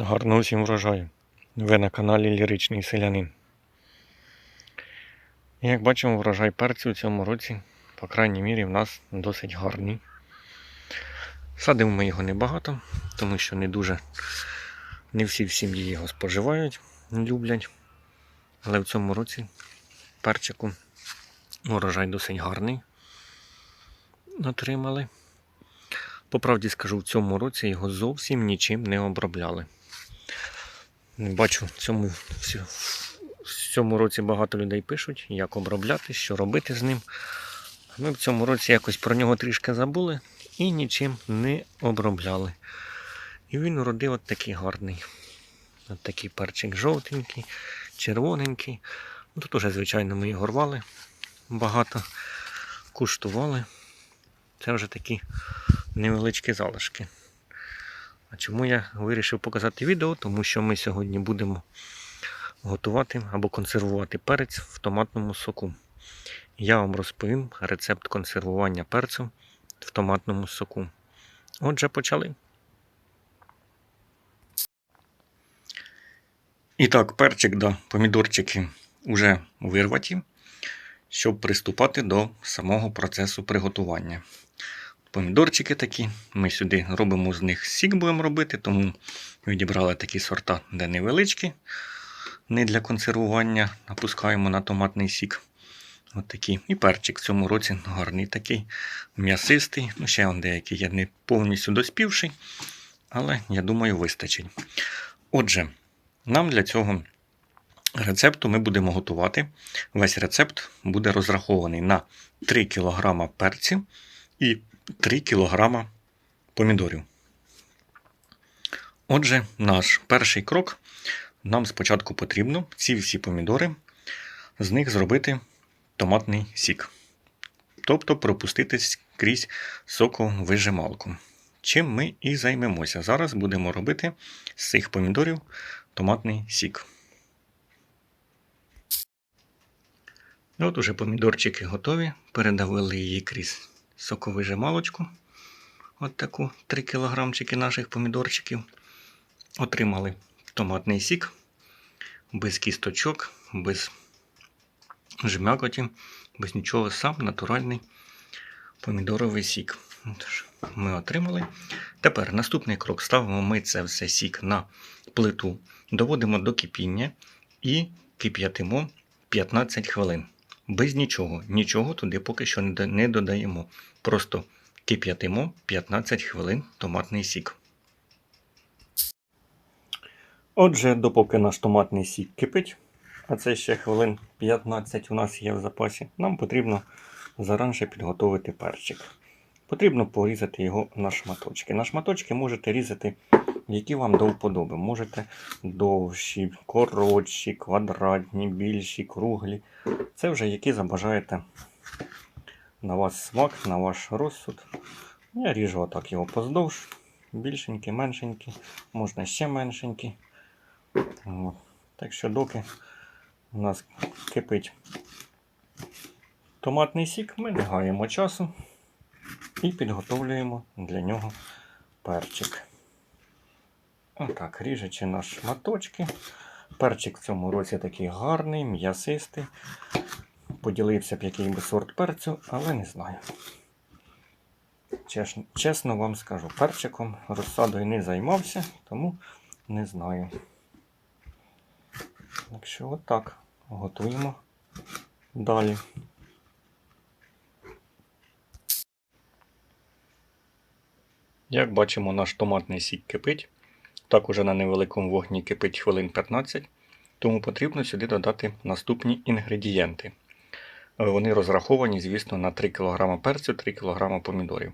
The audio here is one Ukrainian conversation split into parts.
Гарного всім врожаю. Ви на каналі Ліричний Селянин. Як бачимо, врожай перцю у цьому році, по крайній мірі, в нас досить гарний. Садимо ми його небагато, тому що не дуже не всі в сім'ї його споживають, люблять. Але в цьому році перчику урожай досить гарний. Отримали. По правді скажу, в цьому році його зовсім нічим не обробляли. Не Бачу, в цьому, в цьому році багато людей пишуть, як обробляти, що робити з ним. Ми в цьому році якось про нього трішки забули і нічим не обробляли. І він уродив от такий гарний. От такий перчик жовтенький, червоненький. Ну, Тут уже, звичайно, ми його рвали багато, куштували. Це вже такі невеличкі залишки. А чому я вирішив показати відео? Тому що ми сьогодні будемо готувати або консервувати перець в томатному соку. Я вам розповім рецепт консервування перцю в томатному соку. Отже, почали. І так, перчик да помідорчики вже вирваті, щоб приступати до самого процесу приготування. Помідорчики такі, ми сюди робимо з них сік будемо робити, тому відібрали такі сорта, де невеличкі, не для консервування, напускаємо на томатний сік. От такі. І перчик в цьому році гарний такий, м'ясистий. Ну, ще он деякий є не повністю доспівший, але я думаю, вистачить. Отже, нам для цього рецепту ми будемо готувати. Весь рецепт буде розрахований на 3 кг перців і 3 кг помідорів. Отже, наш перший крок. Нам спочатку потрібно ці всі помідори, з них зробити томатний сік. Тобто пропустити крізь соковижималку. Чим ми і займемося. Зараз будемо робити з цих помідорів томатний сік. От уже помідорчики готові. Передавили її крізь соковижималочку. От таку 3 кілограмчики наших помідорчиків. Отримали томатний сік без кісточок, без жмякоті, без нічого, сам натуральний помідоровий сік. Тож, Ми отримали. Тепер наступний крок ставимо ми це все сік на плиту, доводимо до кипіння і кип'ятимо 15 хвилин. Без нічого, нічого туди поки що не додаємо. Просто кип'ятимо 15 хвилин томатний сік. Отже, допоки наш томатний сік кипить, а це ще хвилин 15 у нас є в запасі, нам потрібно заранше підготувати перчик. Потрібно порізати його на шматочки. На шматочки можете різати, які вам до вподоби. Можете довші, коротші, квадратні, більші, круглі. Це вже які забажаєте на вас смак, на ваш розсуд. Я ріжу отак його поздовж. Більшенькі, меншенькі, можна ще меншенькі. От. Так що, доки у нас кипить томатний сік, ми не гаємо часу і підготовлюємо для нього перчик. Отак, ріжучи на шматочки. Перчик в цьому році такий гарний, м'ясистий. Поділився б який би сорт перцю, але не знаю. Чесно, чесно вам скажу, перчиком розсадою не займався, тому не знаю. Так що отак готуємо далі. Як бачимо, наш томатний сік кипить. Так уже на невеликому вогні кипить хвилин 15, тому потрібно сюди додати наступні інгредієнти. Вони розраховані, звісно, на 3 кг перцю, 3 кг помідорів.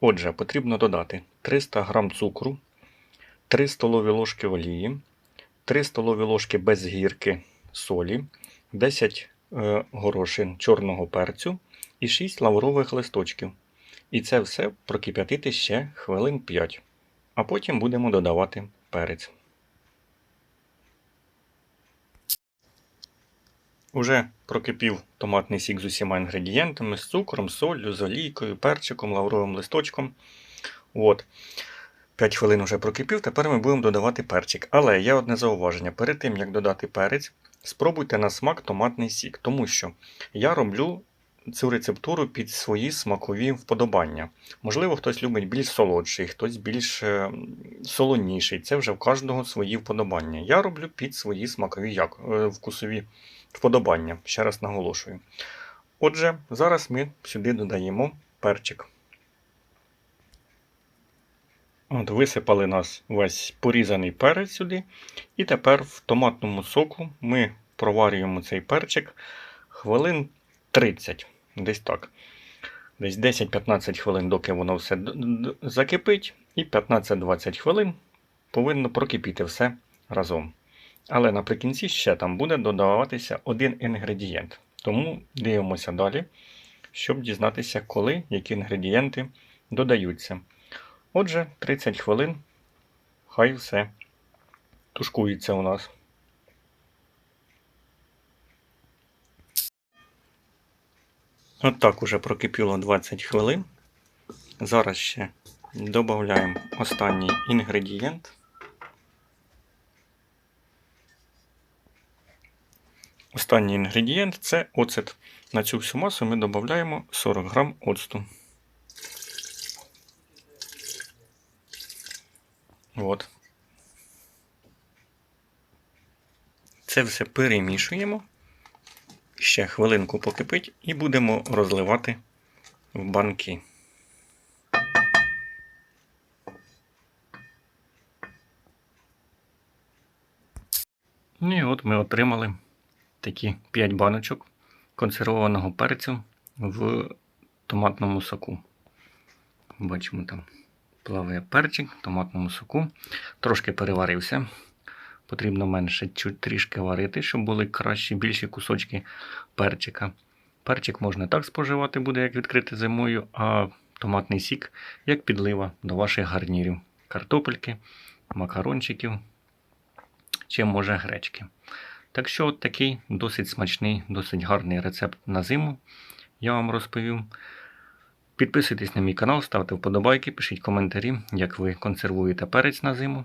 Отже, потрібно додати 300 г цукру, 3 столові ложки олії, 3 столові ложки без гірки солі, 10 е, горошин чорного перцю і 6 лаврових листочків. І це все прокип'ятити ще хвилин 5. А потім будемо додавати перець. Уже прокипів томатний сік з усіма інгредієнтами, з цукром, солью, з олійкою, перчиком, лавровим листочком. От. 5 хвилин вже прокипів, тепер ми будемо додавати перчик. Але є одне зауваження. Перед тим, як додати перець, спробуйте на смак томатний сік, тому що я роблю цю рецептуру під свої смакові вподобання. Можливо, хтось любить більш солодший, хтось більш е, солоніший. Це вже в кожного свої вподобання. Я роблю під свої смакові як, е, вкусові вподобання. Ще раз наголошую. Отже, зараз ми сюди додаємо перчик. От Висипали нас весь порізаний перець сюди. І тепер в томатному соку ми проварюємо цей перчик хвилин 30. Десь так. Десь 10-15 хвилин, доки воно все закипить, і 15-20 хвилин повинно прокипіти все разом. Але наприкінці ще там буде додаватися один інгредієнт. Тому дивимося далі, щоб дізнатися, коли які інгредієнти додаються. Отже, 30 хвилин, хай все тушкується у нас. От так уже прокипіло 20 хвилин. Зараз ще додаємо останній інгредієнт. Останній інгредієнт це оцет. На цю всю масу ми додаємо 40 грам оцту. От. Це все перемішуємо. Ще хвилинку покипить і будемо розливати в банки. І от ми отримали такі 5 баночок консервованого перцю в томатному соку. Бачимо там плаває перчик в томатному соку. Трошки переварився. Потрібно менше трішки варити, щоб були кращі, більші кусочки перчика. Перчик можна так споживати, буде як відкрити зимою, а томатний сік як підлива до ваших гарнірів. Картопельки, макарончиків чи може гречки. Так що, от такий досить смачний, досить гарний рецепт на зиму я вам розповів. Підписуйтесь на мій канал, ставте вподобайки, пишіть коментарі, як ви консервуєте перець на зиму.